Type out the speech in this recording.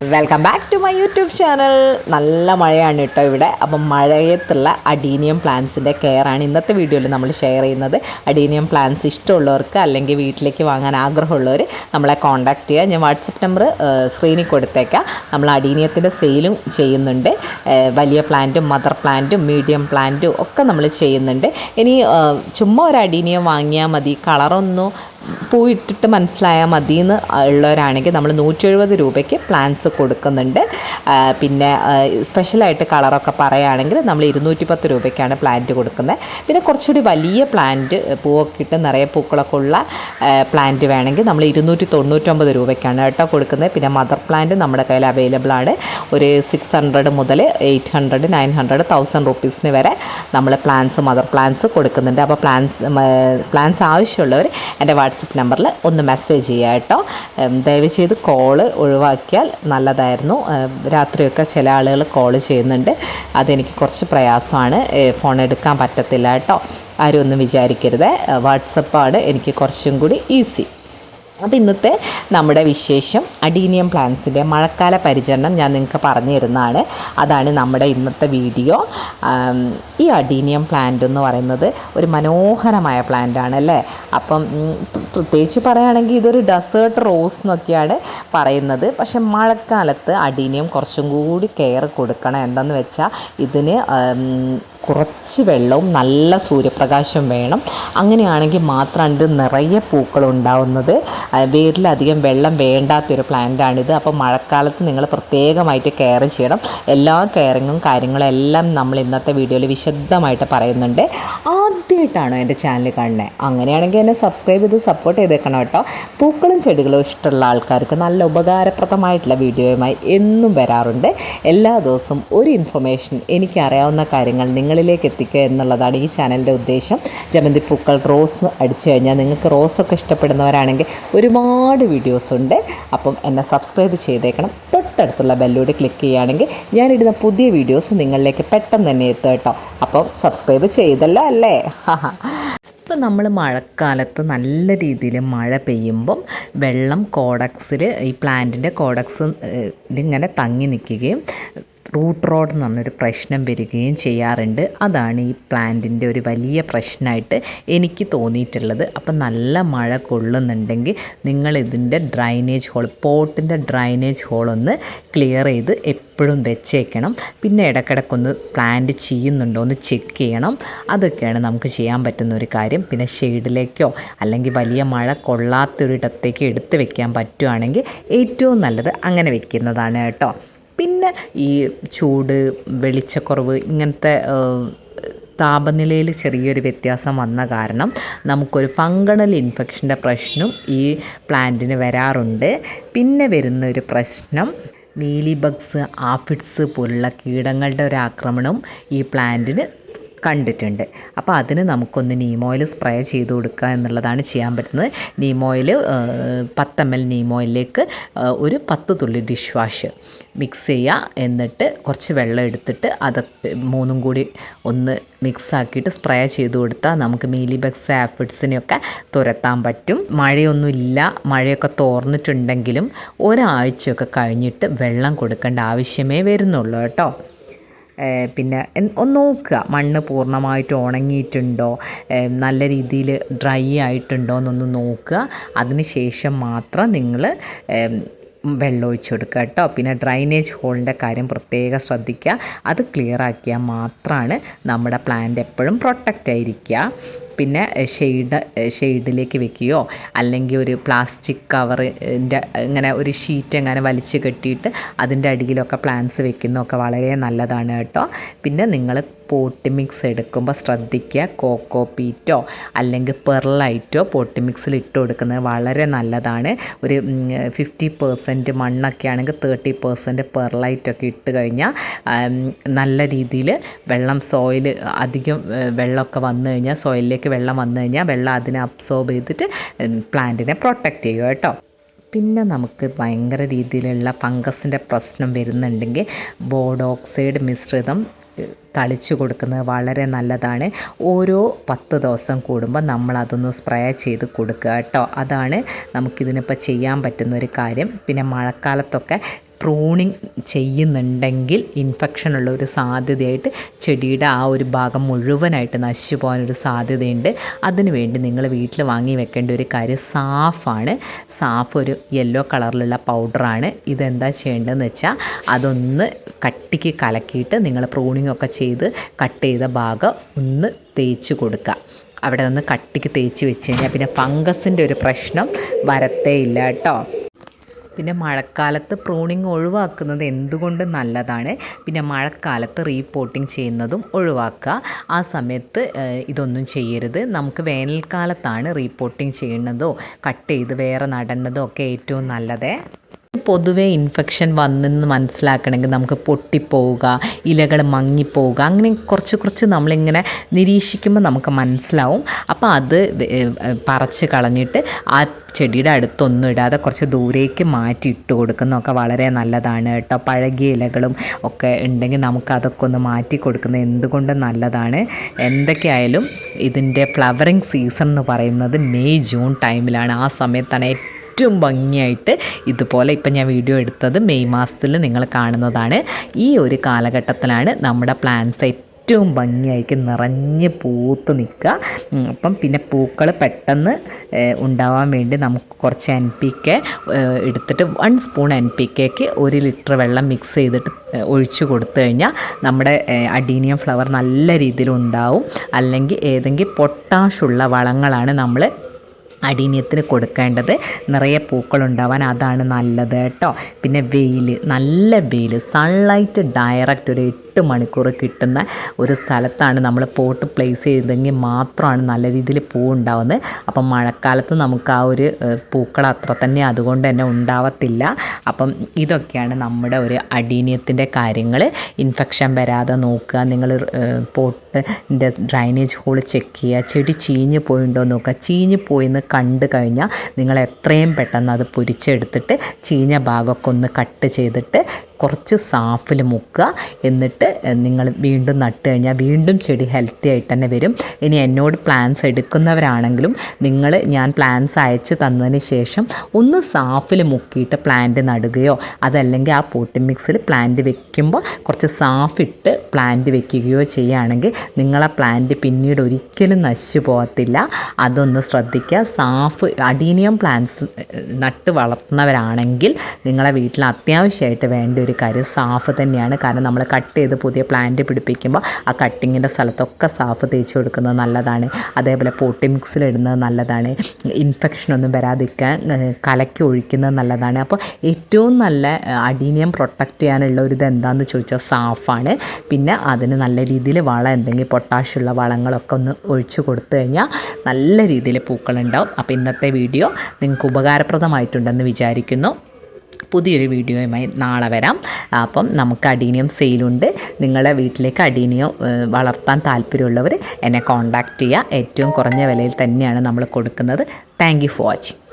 Welcome back to my YouTube channel നല്ല മഴയാണ് കേട്ടോ ഇവിടെ. അപ്പം മഴയത്തുള്ള അഡീനിയം പ്ലാന്റ്സിന്റെ കെയറാണ് ഇന്നത്തെ വീഡിയോയിൽ നമ്മൾ ഷെയർ ചെയ്യുന്നത്. അഡീനിയം പ്ലാന്റ്സ് ഇഷ്ടമുള്ളവർക്ക് അല്ലെങ്കിൽ വീട്ടിലേക്ക് വാങ്ങാൻ ആഗ്രഹമുള്ളവർ നമ്മളെ കോൺടാക്റ്റ് ചെയ്യുക. ഞാൻ വാട്സപ്പ് നമ്പർ സ്ക്രീനിൽ കൊടുത്തേക്കാം. നമ്മൾ അഡീനിയത്തിന്റെ സെയിലും ചെയ്യുന്നുണ്ട്. വലിയ പ്ലാന്റും മദർ പ്ലാന്റും മീഡിയം പ്ലാന്റും ഒക്കെ നമ്മൾ ചെയ്യുന്നുണ്ട്. ഇനി ചുമ്മാ ഒരു അഡീനിയം വാങ്ങിയാൽ മതി. കളറൊന്നും പൂവിട്ടിട്ട് മനസ്സിലായാൽ മതി എന്ന് ഉള്ളവരാണെങ്കിൽ നമ്മൾ നൂറ്റി എഴുപത് രൂപയ്ക്ക് പ്ലാൻസ് കൊടുക്കുന്നുണ്ട്. പിന്നെ സ്പെഷ്യലായിട്ട് കളറൊക്കെ പറയുകയാണെങ്കിൽ നമ്മൾ ഇരുന്നൂറ്റി പത്ത് രൂപയ്ക്കാണ് പ്ലാന്റ് കൊടുക്കുന്നത്. പിന്നെ കുറച്ചുകൂടി വലിയ പ്ലാന്റ് പൂവൊക്കെ ഇട്ട് നിറയെ പൂക്കളൊക്കെ ഉള്ള പ്ലാന്റ് വേണമെങ്കിൽ നമ്മൾ ഇരുന്നൂറ്റി തൊണ്ണൂറ്റൊമ്പത് രൂപയ്ക്കാണ് കേട്ടോ കൊടുക്കുന്നത്. പിന്നെ മദർ പ്ലാന്റ് നമ്മുടെ കയ്യിൽ അവൈലബിൾ ആണ്. ഒരു സിക്സ് ഹൺഡ്രഡ് മുതൽ eight hundred nine hundred thousand റുപ്പീസിന് വരെ നമ്മൾ പ്ലാൻസ് മദർ പ്ലാൻസ് കൊടുക്കുന്നുണ്ട്. അപ്പോൾ പ്ലാൻസ് പ്ലാൻസ് ആവശ്യമുള്ളവർ എന്റെ വാട്സപ്പ് നമ്പറിൽ ഒന്ന് മെസ്സേജ് ചെയ്യുക കേട്ടോ. ദയവ് ചെയ്ത് കോൾ ഒഴിവാക്കിയാൽ നല്ലതായിരുന്നു. രാത്രിയൊക്കെ ചില ആളുകൾ കോൾ ചെയ്യുന്നുണ്ട്. അതെനിക്ക് കുറച്ച് പ്രയാസമാണ്. ഫോൺ എടുക്കാൻ പറ്റത്തില്ല കേട്ടോ. ആരും ഒന്നും വിചാരിക്കരുത്. വാട്സപ്പാണ് എനിക്ക് കുറച്ചും കൂടി ഈസി. അപ്പോൾ ഇന്നത്തെ നമ്മുടെ വിശേഷം അഡീനിയം പ്ലാന്റ്സിന്റെ മഴക്കാല പരിചരണം ഞാൻ നിങ്ങൾക്ക് പറഞ്ഞു തരുന്നതാണ്. അതാണ് നമ്മുടെ ഇന്നത്തെ വീഡിയോ. ഈ അഡീനിയം പ്ലാന്റ് എന്ന് പറയുന്നത് ഒരു മനോഹരമായ പ്ലാന്റ് ആണ് അല്ലേ? അപ്പം പ്രത്യേകിച്ച് പറയുകയാണെങ്കിൽ ഇതൊരു ഡെസേർട്ട് റോസ് എന്നൊക്കെയാണ് പറയുന്നത്. പക്ഷേ മഴക്കാലത്ത് അഡീനിയം കുറച്ചും കൂടി കെയർ കൊടുക്കണം. എന്താണെന്ന് വെച്ചാൽ ഇതിന് കുറച്ച് വെള്ളവും നല്ല സൂര്യപ്രകാശം വേണം. അങ്ങനെയാണെങ്കിൽ മാത്രമാണ് ഇത് നിറയെ പൂക്കൾ ഉണ്ടാവുന്നത്. വേരിലധികം വെള്ളം വേണ്ടാത്തൊരു പ്ലാന്റാണിത് അപ്പോൾ മഴക്കാലത്ത് നിങ്ങൾ പ്രത്യേകമായിട്ട് കെയർ ചെയ്യണം. എല്ലാ കെയറിങ്ങും കാര്യങ്ങളും എല്ലാം നമ്മൾ ഇന്നത്തെ വീഡിയോയിൽ വിശദമായിട്ട് പറയുന്നുണ്ട്. ആദ്യമായിട്ടാണോ എന്റെ ചാനൽ കാണുന്നത് അങ്ങനെയാണെങ്കിൽ എന്നെ സബ്സ്ക്രൈബ് ചെയ്ത് സപ്പോർട്ട് ചെയ്തേക്കണം കേട്ടോ. പൂക്കളും ചെടികളും ഇഷ്ടമുള്ള ആൾക്കാർക്ക് നല്ല ഉപകാരപ്രദമായിട്ടുള്ള വീഡിയോയുമായി എന്നും വരാറുണ്ട്. എല്ലാ ദിവസവും ഒരു ഇൻഫർമേഷൻ എനിക്കറിയാവുന്ന കാര്യങ്ങൾ നിങ്ങളിലേക്ക് എത്തിക്കുക എന്നുള്ളതാണ് ഈ ചാനലിന്റെ ഉദ്ദേശം. ജമന്തി പൂക്കൾ റോസ് അടിച്ചു കഴിഞ്ഞാൽ നിങ്ങൾക്ക് റോസൊക്കെ ഇഷ്ടപ്പെടുന്നവരാണെങ്കിൽ ഒരുപാട് വീഡിയോസ് ഉണ്ട്. അപ്പം എന്നെ സബ്സ്ക്രൈബ് ചെയ്തേക്കണം. തൊട്ടടുത്തുള്ള ബെല്ലൂടെ ക്ലിക്ക് ചെയ്യുകയാണെങ്കിൽ ഞാനിടുന്ന പുതിയ വീഡിയോസ് നിങ്ങളിലേക്ക് പെട്ടെന്ന് തന്നെ എത്തും കേട്ടോ. അപ്പം സബ്സ്ക്രൈബ് ചെയ്തല്ലോ അല്ലേ? ഇപ്പം നമ്മൾ മഴക്കാലത്ത് നല്ല രീതിയിൽ മഴ പെയ്യുമ്പം വെള്ളം കോഡക്സിൽ ഈ പ്ലാന്റിന്റെ കോഡക്സ് ഇങ്ങനെ തങ്ങി നിൽക്കുകയും റൂട്ട് റോഡ് എന്ന് പറഞ്ഞൊരു പ്രശ്നം വരികയും ചെയ്യാറുണ്ട്. അതാണ് ഈ പ്ലാന്റിന്റെ ഒരു വലിയ പ്രശ്നമായിട്ട് എനിക്ക് തോന്നിയിട്ടുള്ളത്. അപ്പം നല്ല മഴ കൊള്ളുന്നുണ്ടെങ്കിൽ നിങ്ങൾ ഇതിന്റെ ഡ്രൈനേജ് ഹോൾ പോട്ടിന്റെ ഡ്രൈനേജ് ഹോൾ ഒന്ന് ക്ലിയർ ചെയ്ത് എപ്പോഴും വെച്ചേക്കണം. പിന്നെ ഇടയ്ക്കിടയ്ക്കൊന്ന് പ്ലാന്റ് ചെയ്യുന്നുണ്ടോ എന്ന് ചെക്ക് ചെയ്യണം. അതൊക്കെയാണ് നമുക്ക് ചെയ്യാൻ പറ്റുന്ന ഒരു കാര്യം. പിന്നെ ഷെയ്ഡിലേക്കോ അല്ലെങ്കിൽ വലിയ മഴ കൊള്ളാത്തൊരിടത്തേക്ക് എടുത്ത് വെക്കാൻ പറ്റുവാണെങ്കിൽ ഏറ്റവും നല്ലത് അങ്ങനെ വെക്കുന്നതാണ് കേട്ടോ. പിന്നെ ഈ ചൂട് വെളിച്ചക്കുറവ് ഇങ്ങനത്തെ താപനിലയിൽ ചെറിയൊരു വ്യത്യാസം വന്ന കാരണം നമുക്കൊരു ഫംഗണൽ ഇൻഫെക്ഷന്റെ പ്രശ്നം ഈ പ്ലാന്റിന് വരാറുണ്ട്. പിന്നെ വരുന്ന ഒരു പ്രശ്നം മീലിബഗ്സ് ആഫിഡ്സ് പോലുള്ള കീടങ്ങളുടെ ഒരു ആക്രമണവും ഈ പ്ലാന്റിന് കണ്ടിട്ടുണ്ട്. അപ്പോൾ അതിന് നമുക്കൊന്ന് നീമോയിൽ സ്പ്രേ ചെയ്ത് കൊടുക്കുക എന്നുള്ളതാണ് ചെയ്യാൻ പറ്റുന്നത്. നീമോയിൽ പത്ത് എം എൽ നീമോയിലേക്ക് ഒരു പത്ത് തുള്ളി ഡിഷ് വാഷ് മിക്സ് ചെയ്യുക എന്നിട്ട് കുറച്ച് വെള്ളം എടുത്തിട്ട് അതൊക്കെ മൂന്നും കൂടി ഒന്ന് മിക്സ് ആക്കിയിട്ട് സ്പ്രേ ചെയ്ത് കൊടുത്താൽ നമുക്ക് മീലിബക്സ് ആഫിഡ്സിനെയൊക്കെ തുരത്താൻ പറ്റും. മഴയൊന്നുമില്ല. മഴയൊക്കെ തോർന്നിട്ടുണ്ടെങ്കിലും ഒരാഴ്ചയൊക്കെ കഴിഞ്ഞിട്ട് വെള്ളം കൊടുക്കേണ്ട ആവശ്യമേ വരുന്നുള്ളൂ കേട്ടോ. പിന്നെ ഒന്ന് നോക്കുക. മണ്ണ് പൂർണമായിട്ട് ഉണങ്ങിയിട്ടുണ്ടോ? നല്ല രീതിയിൽ ഡ്രൈ ആയിട്ടുണ്ടോ എന്നൊന്ന് നോക്കുക. അതിന് ശേഷം മാത്രം നിങ്ങൾ വെള്ളം ഒഴിച്ചു കൊടുക്കുക കേട്ടോ. പിന്നെ ഡ്രൈനേജ് ഹോളിന്റെ കാര്യം പ്രത്യേകം ശ്രദ്ധിക്കുക. അത് ക്ലിയർ ആക്കിയാൽ മാത്രമാണ് നമ്മുടെ പ്ലാന്റ് എപ്പോഴും പ്രൊട്ടക്റ്റ് ആയിരിക്കുക. പിന്നെ ഷെയ്ഡ് ഷെയ്ഡിലേക്ക് വെക്കുകയോ അല്ലെങ്കിൽ ഒരു പ്ലാസ്റ്റിക് കവറിന്റെ ഇങ്ങനെ ഒരു ഷീറ്റ് എങ്ങനെ വലിച്ച് കെട്ടിയിട്ട് അതിന്റെ അടിയിലൊക്കെ പ്ലാന്റ്സ് വെക്കുന്നതൊക്കെ വളരെ നല്ലതാണ് കേട്ടോ. പിന്നെ നിങ്ങൾ പോട്ടി മിക്സ് എടുക്കുമ്പോൾ ശ്രദ്ധിക്കുക കോക്കോ പീറ്റോ അല്ലെങ്കിൽ പെർലൈറ്റോ പോട്ടി മിക്സിൽ ഇട്ട് കൊടുക്കുന്നത് വളരെ നല്ലതാണ്. ഒരു ഫിഫ്റ്റി പെർസെന്റ് മണ്ണൊക്കെ ആണെങ്കിൽ തേർട്ടി പെർസെന്റ് പെർലൈറ്റൊക്കെ ഇട്ട് കഴിഞ്ഞാൽ നല്ല രീതിയിൽ വെള്ളം സോയിൽ അധികം വെള്ളമൊക്കെ വന്നു കഴിഞ്ഞാൽ സോയിലിലേക്ക് വെള്ളം വന്നു കഴിഞ്ഞാൽ വെള്ളം അതിനെ അബ്സോർബ് ചെയ്തിട്ട് പ്ലാന്റിനെ പ്രൊട്ടക്റ്റ് ചെയ്യും കേട്ടോ. പിന്നെ നമുക്ക് ഭയങ്കര രീതിയിലുള്ള ഫംഗസിന്റെ പ്രശ്നം വരുന്നുണ്ടെങ്കിൽ ബോഡോക്സൈഡ് മിശ്രിതം തളിച്ചു കൊടുക്കുന്നത് വളരെ നല്ലതാണ്. ഓരോ പത്ത് ദിവസം കൂടുമ്പോൾ നമ്മൾ അതൊന്ന് സ്പ്രേ ചെയ്ത് കൊടുക്കുക കേട്ടോ. അതാണ് നമുക്കിതിനിപ്പോൾ ചെയ്യാൻ പറ്റുന്ന ഒരു കാര്യം. പിന്നെ മഴക്കാലത്തൊക്കെ പ്രൂണിങ് ചെയ്യുന്നുണ്ടെങ്കിൽ ഇൻഫെക്ഷൻ ഉള്ള ഒരു സാധ്യതയായിട്ട് ചെടിയുടെ ആ ഒരു ഭാഗം മുഴുവനായിട്ട് നശിച്ചു പോകാനൊരു സാധ്യതയുണ്ട്. അതിനുവേണ്ടി നിങ്ങൾ വീട്ടിൽ വാങ്ങി വെക്കേണ്ട ഒരു കാര്യം സാഫാണ്. സാഫ് ഒരു യെല്ലോ കളറിലുള്ള പൗഡറാണ്. ഇതെന്താ ചെയ്യേണ്ടതെന്ന് വെച്ചാൽ അതൊന്ന് കട്ടിക്ക് കലക്കിയിട്ട് നിങ്ങൾ പ്രൂണിങ് ഒക്കെ ചെയ്ത് കട്ട് ചെയ്ത ഭാഗം ഒന്ന് തേച്ച് കൊടുക്കുക. അവിടെ ഒന്ന് കട്ടിക്ക് തേച്ച് വെച്ച് കഴിഞ്ഞാൽ പിന്നെ ഫംഗസിന്റെ ഒരു പ്രശ്നം വരത്തേ ഇല്ല കേട്ടോ. പിന്നെ മഴക്കാലത്ത് പ്രൂണിങ് ഒഴിവാക്കുന്നത് എന്തുകൊണ്ട് നല്ലതാണ്? പിന്നെ മഴക്കാലത്ത് റീപോട്ടിങ് ചെയ്യുന്നതും ഒഴിവാക്കുക. ആ സമയത്ത് ഇതൊന്നും ചെയ്യരുത്. നമുക്ക് വേനൽക്കാലത്താണ് റീപോട്ടിങ് ചെയ്യുന്നതോ കട്ട് ചെയ്ത് വേറെ നടന്നതോ ഒക്കെ ഏറ്റവും നല്ലത്. പൊതുവെ ഇൻഫെക്ഷൻ വന്നെന്ന് മനസ്സിലാക്കണമെങ്കിൽ നമുക്ക് പൊട്ടിപ്പോവുക ഇലകൾ മങ്ങിപ്പോവുക അങ്ങനെ കുറച്ച് കുറച്ച് നമ്മളിങ്ങനെ നിരീക്ഷിക്കുമ്പോൾ നമുക്ക് മനസ്സിലാവും. അപ്പോൾ അത് പറച്ച് കളഞ്ഞിട്ട് ആ ചെടിയുടെ അടുത്തൊന്നും ഇടാതെ കുറച്ച് ദൂരേക്ക് മാറ്റി ഇട്ട് കൊടുക്കുന്നതൊക്കെ വളരെ നല്ലതാണ് കേട്ടോ. പഴകിയ ഇലകളും ഒക്കെ ഉണ്ടെങ്കിൽ നമുക്ക് അതൊക്കെ ഒന്ന് മാറ്റി കൊടുക്കുന്നത് എന്തുകൊണ്ടും നല്ലതാണ്? എന്തൊക്കെയായാലും ഇതിന്റെ ഫ്ലവറിങ് സീസൺ എന്ന് പറയുന്നത് മെയ് ജൂൺ ടൈമിലാണ് ആ സമയത്താണ് ഏറ്റവും ഭംഗിയായിട്ട് ഇതുപോലെ ഇപ്പം ഞാൻ വീഡിയോ എടുത്തത് മെയ് മാസത്തിൽ നിങ്ങൾ കാണുന്നതാണ്. ഈ ഒരു കാലഘട്ടത്തിലാണ് നമ്മുടെ പ്ലാൻസ് ഏറ്റവും ഭംഗിയായിട്ട് നിറഞ്ഞ് പൂത്ത് നിൽക്കുക. അപ്പം പിന്നെ പൂക്കൾ പെട്ടെന്ന് ഉണ്ടാവാൻ വേണ്ടി നമുക്ക് കുറച്ച് എൻ പി കെ എടുത്തിട്ട് വൺ സ്പൂൺ എൻ പി കെക്ക് ഒരു ലിറ്റർ വെള്ളം മിക്സ് ചെയ്തിട്ട് ഒഴിച്ചു കൊടുത്തു കഴിഞ്ഞാൽ നമ്മുടെ അഡീനിയം ഫ്ലവർ നല്ല രീതിയിൽ ഉണ്ടാവും. അല്ലെങ്കിൽ ഏതെങ്കിലും പൊട്ടാഷുള്ള വളങ്ങളാണ് നമ്മൾ അടീനിയത്തിന് കൊടുക്കേണ്ടത് നിറയെ പൂക്കളുണ്ടാവാൻ അതാണ് നല്ലത് കേട്ടോ. പിന്നെ വെയിൽ നല്ല വെയിൽ സൺലൈറ്റ് ഡയറക്റ്റ് ഒരു എട്ട് മണിക്കൂർ കിട്ടുന്ന ഒരു സ്ഥലത്താണ് നമ്മൾ പോട്ട് പ്ലേസ് ചെയ്തെങ്കിൽ മാത്രമാണ് നല്ല രീതിയിൽ പൂ ഉണ്ടാവുന്നത് അപ്പം മഴക്കാലത്ത് നമുക്ക് ആ ഒരു പൂക്കൾ അത്ര തന്നെ അതുകൊണ്ട് തന്നെ ഉണ്ടാവത്തില്ല. അപ്പം ഇതൊക്കെയാണ് നമ്മുടെ ഒരു അടീനിയത്തിന്റെ കാര്യങ്ങൾ. ഇൻഫെക്ഷൻ വരാതെ നോക്കുക നിങ്ങൾ പോട്ടിന്റെ ഡ്രൈനേജ് ഹോൾ ചെക്ക് ചെയ്യുക ചെടി ചീഞ്ഞ് പോയിണ്ടോ നോക്കുക. ചീഞ്ഞ് പോയെന്ന് കണ്ടു കഴിഞ്ഞാൽ നിങ്ങൾ എത്രയും പെട്ടെന്ന് അത് പൊരിച്ചെടുത്തിട്ട് ചീഞ്ഞ ഭാഗമൊക്കെ ഒന്ന് കട്ട് ചെയ്തിട്ട് കുറച്ച് സാഫിൽ മുക്കുക. എന്നിട്ട് നിങ്ങൾ വീണ്ടും നട്ട് കഴിഞ്ഞാൽ വീണ്ടും ചെടി ഹെൽത്തി ആയിട്ട് തന്നെ വരും. ഇനി എന്നോട് പ്ലാൻസ് എടുക്കുന്നവരാണെങ്കിലും നിങ്ങൾ ഞാൻ പ്ലാൻസ് അയച്ചു തന്നതിന് ശേഷം ഒന്ന് സാഫിൽ മുക്കിയിട്ട് പ്ലാന്റ് നടുകയോ അതല്ലെങ്കിൽ ആ പോട്ടി മിക്സിൽ പ്ലാന്റ് വെക്കുമ്പോൾ കുറച്ച് സാഫിട്ട് പ്ലാന്റ് വെക്കുകയോ ചെയ്യുകയാണെങ്കിൽ നിങ്ങളെ പ്ലാന്റ് പിന്നീട് ഒരിക്കലും നശിച്ചു പോകത്തില്ല. അതൊന്ന് ശ്രദ്ധിക്കുക. സാഫ് അഡീനിയം പ്ലാന്റ്സ് നട്ട് വളർത്തുന്നവരാണെങ്കിൽ നിങ്ങളെ വീട്ടിൽ അത്യാവശ്യമായിട്ട് വേണ്ട ഒരു കാര്യം സാഫ് തന്നെയാണ്. കാരണം നമ്മൾ കട്ട് ചെയ്ത് പുതിയ പ്ലാന്റ് പിടിപ്പിക്കുമ്പോൾ ആ കട്ടിങ്ങിന്റെ സ്ഥലത്തൊക്കെ സാഫ് തേച്ച് കൊടുക്കുന്നത് നല്ലതാണ്. അതേപോലെ പോട്ടി മിക്സിൽ ഇടുന്നത് നല്ലതാണ്. ഇൻഫെക്ഷനൊന്നും വരാതിരിക്കാൻ കലക്കി ഒഴിക്കുന്നത് നല്ലതാണ്. അപ്പോൾ ഏറ്റവും നല്ല അടീനിയം പ്രൊട്ടക്റ്റ് ചെയ്യാനുള്ള ഒരു ഇത് എന്താണെന്ന് ചോദിച്ചാൽ സാഫാണ്. പിന്നെ അതിന് നല്ല രീതിയിൽ വളം എന്തെങ്കിലും പൊട്ടാഷുള്ള വളങ്ങളൊക്കെ ഒന്ന് ഒഴിച്ചു കൊടുത്തു കഴിഞ്ഞാൽ നല്ല രീതിയിൽ പൂക്കളുണ്ടാവും അപ്പോൾ ഇന്നത്തെ വീഡിയോ നിങ്ങൾക്ക് ഉപകാരപ്രദമായിട്ടുണ്ടെന്ന് വിചാരിക്കുന്നു. പുതിയൊരു വീഡിയോയുമായി നാളെ വരാം. അപ്പം നമുക്ക് അഡീനിയം സെയിലുണ്ട്. നിങ്ങളുടെ വീട്ടിലേക്ക് അഡീനിയം വളർത്താൻ താല്പര്യമുള്ളവർ എന്നെ കോൺടാക്റ്റ് ചെയ്യുക ഏറ്റവും കുറഞ്ഞ വിലയിൽ തന്നെയാണ് നമ്മൾ കൊടുക്കുന്നത്. Thank for watching